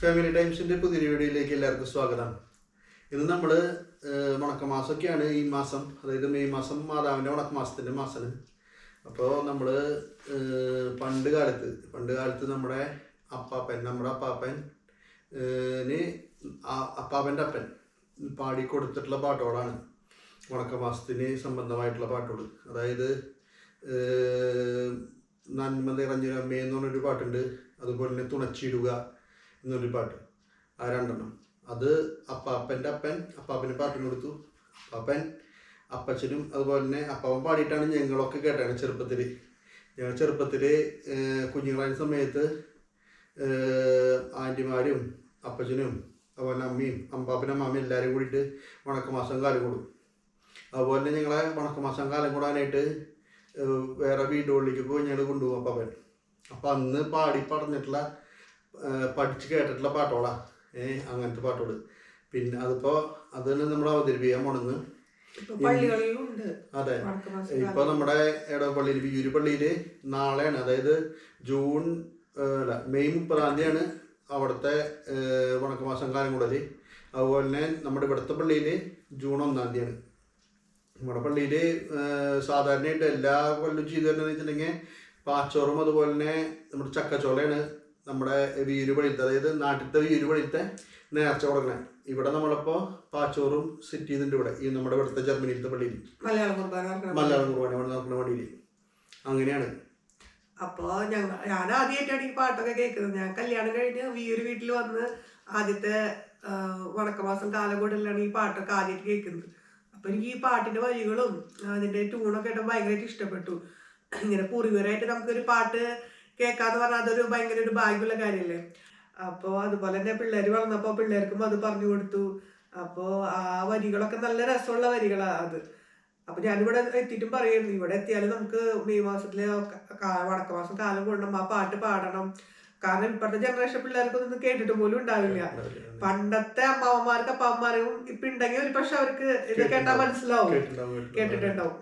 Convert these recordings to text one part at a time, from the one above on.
Family ടൈംസിന്റെ പുതിയൊരു വീഡിയോയിലേക്ക് എല്ലാവർക്കും സ്വാഗതം. ഇന്ന് നമ്മൾ വണക്കമാസമൊക്കെയാണ് ഈ മാസം. അതായത് മെയ് മാസം മാതാവിന്റെ വണക്കമാസത്തിന്റെ മാസം അപ്പോൾ നമ്മൾ പണ്ട് കാലത്ത് പണ്ട് കാലത്ത് നമ്മുടെ അപ്പാപ്പൻ നമ്മുടെ അപ്പാപ്പൻ അപ്പാപ്പന്റെ അപ്പൻ പാടി കൊടുത്തിട്ടുള്ള പാട്ടുകളാണ് വണക്കമാസത്തിന് സംബന്ധമായിട്ടുള്ള പാട്ടുകൾ അതായത് നന്മ നിറഞ്ഞൊരമ്മേ എന്ന് പറഞ്ഞൊരു പാട്ടുണ്ട്. അതുപോലെ തന്നെ തുണച്ചിടുക. എന്നൊരു പാട്ട്. ആ രണ്ടെണ്ണം. അത് അപ്പാപ്പന്റെ അപ്പൻ അപ്പാപ്പന് പാട്ടിന് കൊടുത്തു. അപ്പൻ അപ്പച്ചനും അതുപോലെ തന്നെ അപ്പാവൻ പാടിയിട്ടാണ് ഞങ്ങളൊക്കെ കേട്ടാണ് ചെറുപ്പത്തിൽ ഞങ്ങൾ ചെറുപ്പത്തിൽ കുഞ്ഞുങ്ങളായ സമയത്ത് ആന്റിമാരും അപ്പച്ചനും അതുപോലെ അമ്മയും അമ്പാപ്പനും അമ്മയും എല്ലാവരും കൂടിയിട്ട് വണക്കമാസം കാലം കൂടും. അതുപോലെ തന്നെ ഞങ്ങളെ വണക്കമാസം കാലം കൂടാനായിട്ട് വേറെ വീടുകളിലേക്ക് പോയി ഞങ്ങൾ കൊണ്ടുപോകും അപ്പാപ്പൻ. അപ്പം അന്ന് പാടി പറഞ്ഞിട്ടുള്ള പഠിച്ച് കേട്ടിട്ടുള്ള പാട്ടോളാ. ഏഹ് അങ്ങനത്തെ പാട്ടോട് പിന്നെ അതിപ്പോ അത് തന്നെ നമ്മൾ അവതരിപ്പിക്കാൻ പോണെന്ന്. അതെ. ഇപ്പൊ നമ്മുടെ ഇടപള്ളിയിൽ വിയൂര് പള്ളിയിൽ നാളെയാണ്. അതായത് ജൂൺ അല്ല മെയ് മുപ്പതാം തീയതിയാണ് അവിടുത്തെ വണക്കമാസം കാലം കൂടുതൽ അതുപോലെ തന്നെ നമ്മുടെ ഇവിടുത്തെ പള്ളിയിൽ ജൂൺ ഒന്നാം തീയതിയാണ്. നമ്മുടെ പള്ളിയിൽ സാധാരണയായിട്ട് എല്ലാ കൊല്ലം ചെയ്തു തന്നെ വെച്ചിട്ടുണ്ടെങ്കിൽ പാച്ചോറും അതുപോലെ തന്നെ നമ്മുടെ ചക്കച്ചോളയാണ്. നമ്മുടെ വീര് പള്ളിയിലത്തെ അതായത് നാട്ടിലത്തെ വീര് പള്ളിയിലത്തെ നേർച്ച കൊടുക്കണേ. ഇവിടെ നമ്മളിപ്പോൾ പാച്ചോറും സെറ്റ് ചെയ്തിട്ടുണ്ട് ഇവിടെ. ഈ നമ്മുടെ ഇവിടുത്തെ ജർമ്മനിയിലത്തെ പള്ളിയിൽ മലയാളം കുർബാന മലയാളം കുർബാന നടക്കുന്ന പള്ളിയിൽ അങ്ങനെയാണ്. അപ്പൊ ഞങ്ങൾ ഞാൻ ആദ്യമായിട്ടാണ് ഈ പാട്ടൊക്കെ കേൾക്കുന്നത്. ഞാൻ കല്യാണം കഴിഞ്ഞ് ഈ ഒരു വീട്ടിൽ വന്ന് ആദ്യത്തെ വടക്കമാസം വണക്കമാസം കാലം ഈ പാട്ടൊക്കെ ആദ്യമായിട്ട് കേൾക്കുന്നത്. അപ്പൊ എനിക്ക് ഈ പാട്ടിന്റെ വരികളും അതിന്റെ ട്യൂണൊക്കെ ആയിട്ട് ഭയങ്കരമായിട്ട് ഇഷ്ടപ്പെട്ടു. ഇങ്ങനെ പൂർവികരായിട്ട് നമുക്കൊരു പാട്ട് കേൾക്കാന്ന് പറഞ്ഞാൽ അതൊരു ഭയങ്കര ഒരു ഭാഗ്യമുള്ള കാര്യമല്ലേ അപ്പോൾ അതുപോലെ തന്നെ പിള്ളേർ വളർന്നപ്പോൾ പിള്ളേർക്കും അത് പറഞ്ഞു കൊടുത്തു. അപ്പോൾ ആ വരികളൊക്കെ നല്ല രസമുള്ള വരികളാണ് അത്. അപ്പൊ ഞാനിവിടെ എത്തിയിട്ടും പറയുന്നു ഇവിടെ എത്തിയാലും നമുക്ക് മെയ് മാസത്തിൽ വടക്ക മാസം കാലം കൊണ്ടും ആ പാട്ട് പാടണം. കാരണം ഇപ്പോഴത്തെ ജനറേഷൻ പിള്ളേർക്കൊന്നും ഒന്നും കേട്ടിട്ട് പോലും ഉണ്ടാവില്ല. പണ്ടത്തെ അമ്മാവന്മാർക്ക് അപ്പാവന്മാരും ഇപ്പൊ ഉണ്ടെങ്കിൽ ഒരു പക്ഷെ അവർക്ക് ഇത് കേട്ടാ മനസ്സിലാവും. കേട്ടിട്ടുണ്ടാവും.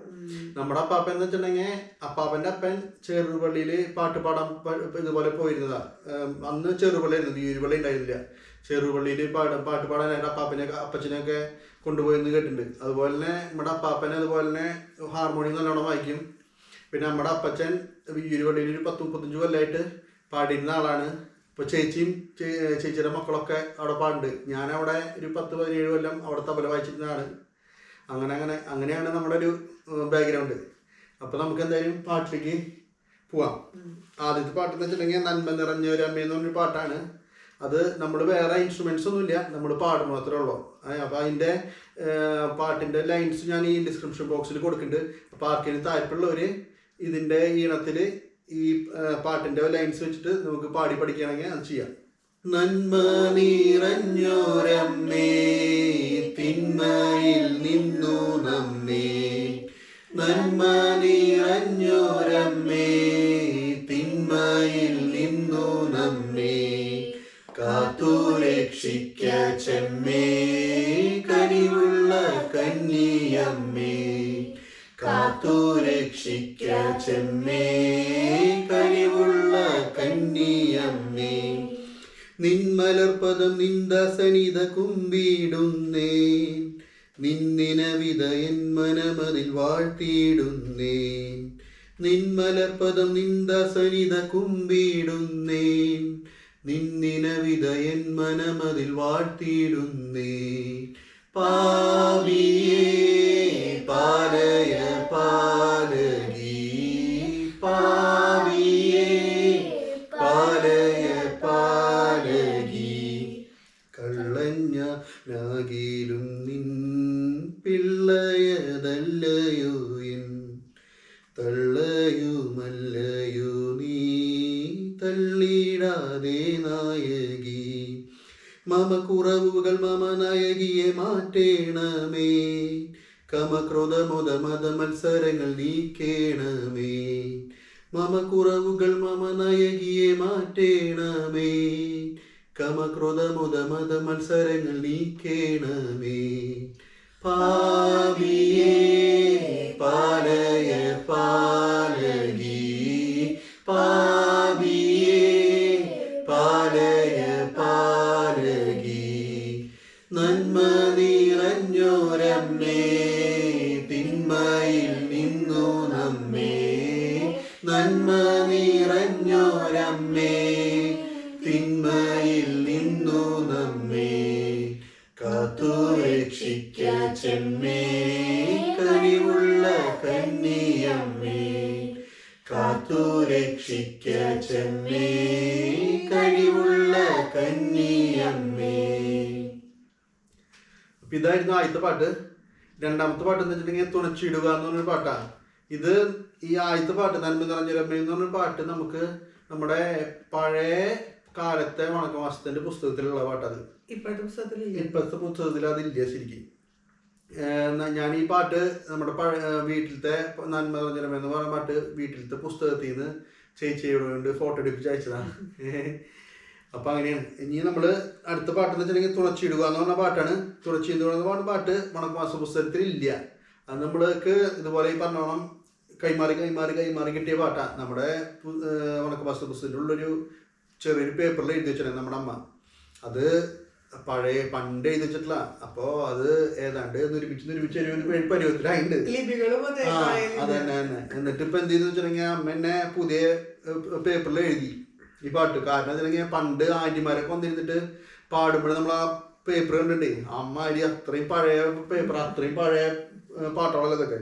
നമ്മുടെ അപ്പാപ്പൻ എന്ന് വെച്ചിട്ടുണ്ടെങ്കിൽ അപ്പാപ്പന്റെ അപ്പൻ ചെറുപള്ളിയിൽ പാട്ട് പാടാൻ ഇതുപോലെ പോയിരുന്നതാ. അന്ന് ചെറുപള്ളിയായിരുന്നു വീരുപള്ളി ഉണ്ടായിരുന്നില്ല. ചെറുപള്ളിയിൽ പാട്ട് പാട്ട് പാടാനായിട്ട് അപ്പാപ്പനെ അപ്പച്ചനെയൊക്കെ കൊണ്ടുപോയെന്ന് കേട്ടിട്ടുണ്ട്. അതുപോലെ തന്നെ നമ്മുടെ അപ്പാപ്പനെ അതുപോലെ തന്നെ ഹാർമോണിയം നല്ലോണം വായിക്കും. പിന്നെ നമ്മുടെ അപ്പച്ചൻ വീരുപള്ളിയിൽ ഒരു പത്ത് മുപ്പത്തഞ്ച് കൊല്ലമായിട്ട് പാടിയിരുന്ന ആളാണ്. ഇപ്പോൾ ചേച്ചിയും ചേച്ചിയുടെ മക്കളൊക്കെ അവിടെ പാടുണ്ട് ഞാനവിടെ ഒരു പത്ത് പതിനേഴ് കൊല്ലം അവിടെ തബല വായിച്ചിരുന്നതാണ്. അങ്ങനെ അങ്ങനെ അങ്ങനെയാണ് നമ്മുടെ ഒരു ബാക്ക്ഗ്രൗണ്ട് അപ്പോൾ നമുക്ക് എന്തായാലും പാട്ടിലേക്ക് പോവാം. ആദ്യത്തെ പാട്ട് എന്ന് വെച്ചിട്ടുണ്ടെങ്കിൽ നന്മ നിറഞ്ഞ ഒരു അമ്മ എന്ന് പാട്ടാണ്. അത് നമ്മൾ വേറെ ഇൻസ്ട്രുമെന്റ്സ് ഒന്നുമില്ല നമ്മൾ പാടും മാത്രമേ ഉള്ളൂ. അപ്പോൾ അതിന്റെ പാട്ടിന്റെ ലൈൻസ് ഞാൻ ഈ ഡിസ്ക്രിപ്ഷൻ ബോക്സിൽ കൊടുക്കുന്നുണ്ട്. അപ്പോൾ ആർക്കിന് താല്പര്യമുള്ളവർ ഇതിന്റെ ഈണത്തിൽ ഈ പാട്ടിന്റെ ലൈൻസ് വെച്ചിട്ട് നമുക്ക് പാടി പഠിക്കുകയാണെങ്കിൽ അത് ചെയ്യാം. നന്മ നിറഞ്ഞോരമ്മേ തിന്മയിൽ നിന്നു നമ്മേ. നന്മ നിറഞ്ഞോരമ്മേ തിന്മയിൽ നിന്നു നമ്മേ. കാത്തുരക്ഷിക്ക ചെമ്മേ. നിന്ദസനിത കുമ്പിടുന്നേ നിന്നിനവിത എൻ മനമതിൽ വാഴ്ത്തിയിടുന്നേ നിന്മലർപ്പദം നിന്ദസനിത കുമ്പിടുന്നേ നിന്നിനവിത എൻ മനമതിൽ വാഴ്ത്തിയിടുന്നേ പാവിയേ എൻ തള്ളയുമല്ലയോ നീ തള്ളിടാതെ മമ കുറവുകൾ മമ നായകിയെ മാറ്റേണമേ. കമക്രോധ മുത മത മത്സരങ്ങൾ നീക്കേണമേ. മമ കുറവുകൾ മമ നായകിയെ മാറ്റേണമേ. കമക്രോധ മുത മത മത്സരങ്ങൾ നീക്കേണമേ. Pabie, pale, pale, അപ്പൊ ഇതായിരുന്നു ആദ്യത്തെ പാട്ട്. രണ്ടാമത്തെ പാട്ട് എന്ന് വെച്ചിട്ടുണ്ടെങ്കിൽ തുണച്ചിടുക എന്ന് പറഞ്ഞൊരു പാട്ടാണ്. ഇത് ഈ ആദ്യത്തെ പാട്ട് നന്മ നിറഞ്ഞൊരമ്മ എന്ന് പറഞ്ഞ പാട്ട് നമുക്ക് നമ്മുടെ പഴയ കാലത്തെ വണക്കമാസത്തിന്റെ പുസ്തകത്തിലുള്ള പാട്ടത്. ഇപ്പോഴത്തെ പുസ്തകത്തിൽ അതില്ല ശരിക്കും. ഞാൻ ഈ പാട്ട് നമ്മുടെ പഴയ വീട്ടിലത്തെ നന്മ നിറഞ്ഞരമ എന്ന് പറഞ്ഞ പാട്ട് വീട്ടിലത്തെ പുസ്തകത്തിൽ നിന്ന് ചേച്ചിയോട് ഫോട്ടോ എടുപ്പിച്ച് അയച്ചതാണ്. അപ്പൊ അങ്ങനെയാണ്. ഇനി നമ്മൾ അടുത്ത പാട്ട് എന്ന് വെച്ചിട്ടുണ്ടെങ്കിൽ തുണച്ചിടുക എന്ന് പറഞ്ഞ പാട്ടാണ്. തുളച്ചിടുക എന്ന് പറഞ്ഞ പാട്ട് മണക്കുമാസ പുസ്തകത്തിൽ ഇല്ല. അത് നമ്മൾക്ക് ഇതുപോലെ ഈ പറഞ്ഞോണം കൈമാറി കൈമാറി കൈമാറി കിട്ടിയ പാട്ടാണ് നമ്മുടെ പു- പുസ്തകത്തിന്റെ ഉള്ളൊരു ചെറിയൊരു പേപ്പറിൽ എഴുതി വെച്ചിട്ടുണ്ട് നമ്മുടെ അമ്മ. അത് പഴയ പണ്ട് എഴുതി വെച്ചിട്ടില്ല അപ്പോ അത് ഏതാണ്ട് നിർമ്മിച്ച് നിർമ്മിച്ച് ഒരു പരുവത്തിലായിട്ടുണ്ട്. അത് തന്നെ തന്നെ എന്നിട്ട് ഇപ്പൊ എന്ത് ചെയ്തെന്ന് വെച്ചിട്ടുണ്ടെങ്കിൽ അമ്മ എന്നെ പുതിയ പേപ്പറിൽ എഴുതി. ഈ പാട്ട്. കാരണം വെച്ചിട്ടുണ്ടെങ്കിൽ പണ്ട് ആന്റിമാരൊക്കെ വന്നിരുന്നിട്ട് പാടുമ്പോൾ നമ്മൾ ആ പേപ്പർ കണ്ടിട്ടേ അമ്മ അരി അത്രയും പഴയ പേപ്പർ അത്രയും പഴയ പാട്ടുകളൊക്കെ ഇതൊക്കെ.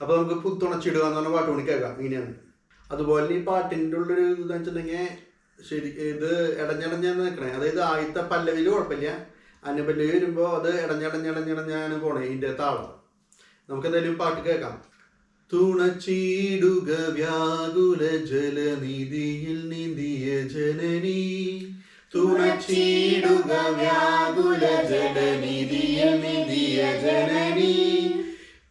അപ്പൊ നമുക്ക് പുത്തുണച്ചിടുക എന്ന് പറഞ്ഞ പാട്ട് കൂടി കേൾക്കാം. ഇങ്ങനെയാണ്. അതുപോലെ ഈ പാട്ടിന്റെ ഉള്ളൊരു ഇതെന്ന് വെച്ചിട്ടുണ്ടെങ്കിൽ ശരി ഇത് ഇടഞ്ഞടഞ്ഞാണ് നിൽക്കണേ അതായത് ആദ്യത്തെ പല്ലവിൽ കുഴപ്പമില്ല. അനുപല്ലവി വരുമ്പോൾ അത് ഇടഞ്ഞടഞ്ഞടഞ്ഞടഞ്ഞാണ് പോണേ ഇതിന്റെ താളം. നമുക്ക് എന്തായാലും പാട്ട് കേൾക്കാം. തുണച്ചിടുക വ്യാകുല ജലനിധിയിൽ നിന്ദിയ ജനനി. തുണച്ചിടുക വ്യാകുല ജലനിധിയിൽ നിന്ദിയ ജനനി.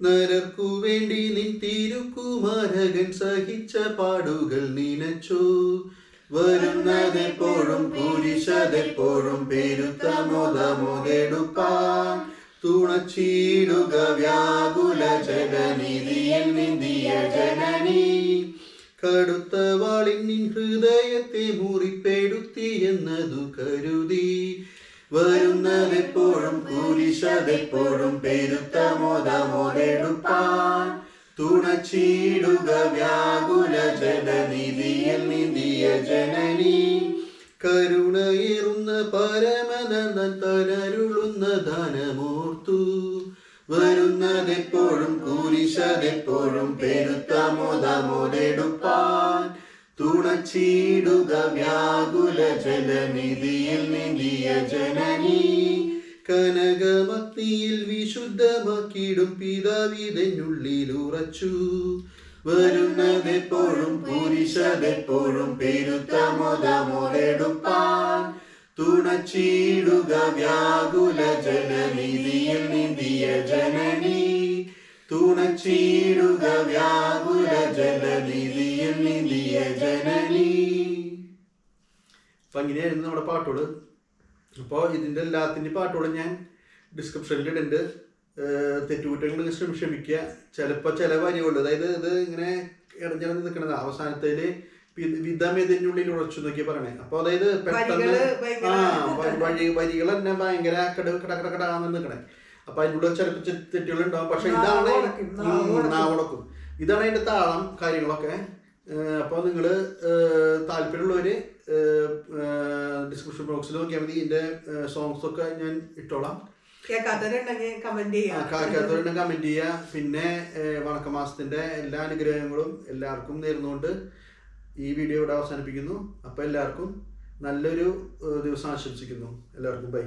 നരർക്കു വേണ്ടി നിൻ തിരുക്കുമാരകൻ സഹിച്ച പാടുകൾ നിനച്ചു. വരുന്നതെപ്പോഴും കുരിശതെപ്പോഴും പെരുത്ത മുതമുതെടുപ്പാൻ. തുണച്ചിടുക വ്യാകുല ജലനിധിയിൽ നിന്ദിയ ജനനി. കടുത്ത വാളിൻ ഹൃദയത്തെ മുറിപ്പെടുത്തി എന്നതു കരുതി. വരുന്നതെപ്പോഴും കുരിശതെപ്പോഴും പെരുത്ത മോദമോടെടുപ്പാൻ തുണച്ചീടുക വ്യാകുല ജലനിധിയിൽ നിധിയ ജനനി. കരുണയേറുന്ന പരമനന്ദൻ തനരുളുന്ന ധനമൂർത്തു വരുന്നതെപ്പോഴും കുരിശതെപ്പോഴും പെരുത്ത തുണച്ചിടുക വ്യാകുല ജലനിധിയിൽ നിധിയ ജനനി. കനകമഗ്നിയിൽ വിശുദ്ധമാക്കിയിടും പിതാവിതെന്നുള്ളിൽ ഉറച്ചു. വരുന്നതെപ്പോഴും പുരുഷതെപ്പോഴും പെരുത്ത മോദമോടെടുപ്പാൻ തുണച്ചിടുക വ്യാകുല ജലനിധിയിൽ നിധിയ ജനനി. തുണച്ചിടുക വ്യാകുല ജലനിധിയിൽ നിധിയ ജനനി. അപ്പൊ അങ്ങനെയായിരുന്നു നമ്മുടെ പാട്ടുകൾ അപ്പോൾ ഇതിന്റെ എല്ലാത്തിന്റെ പാട്ടുകൾ ഞാൻ ഡിസ്ക്രിപ്ഷനിൽ ഇടുന്നുണ്ട്. തെറ്റുകുറ്റങ്ങൾ ക്ഷമ ക്ഷമിക്കുക. ചിലപ്പോൾ ചില വരികളുണ്ട് അതായത് ഇത് ഇങ്ങനെ ഇടഞ്ഞിടഞ്ഞ് അവസാനത്തേൽ വിധമെതിനുള്ളിൽ ഉറച്ചു നോക്കി പറയണേ. അപ്പൊ അതായത് പെട്ടെന്ന് ആ വഴി വരികൾ തന്നെ ഭയങ്കര കട കട കടാന്ന് നിൽക്കണേ അപ്പൊ അതിനുള്ള ചിലപ്പോൾ തെറ്റുകൾ ഉണ്ടാവും പക്ഷെ ഇതാണ് ഉടക്കും, നാവ് ഉം, ഉടക്കും. നാവ് ഉടക്കും ഇതാണ് അതിന്റെ താളം കാര്യങ്ങളൊക്കെ. അപ്പോൾ നിങ്ങൾ താല്പര്യമുള്ളവർ ഡിസ്ക്രിപ്ഷൻ ബോക്സിൽ നോക്കിയാൽ മതി. ഇതിന്റെ സോങ്സ് ഒക്കെ ഞാൻ ഇട്ടോളാം. കേൾക്കാത്തവരുണ്ടെങ്കിൽ കമന്റ് ചെയ്യുക പിന്നെ വണക്കമാസത്തിന്റെ എല്ലാ അനുഗ്രഹങ്ങളും എല്ലാവർക്കും നേർന്നുകൊണ്ട് ഈ വീഡിയോ ഇവിടെ അവസാനിപ്പിക്കുന്നു. അപ്പോൾ എല്ലാവർക്കും നല്ലൊരു ദിവസം ആശംസിക്കുന്നു. എല്ലാവർക്കും ബൈ.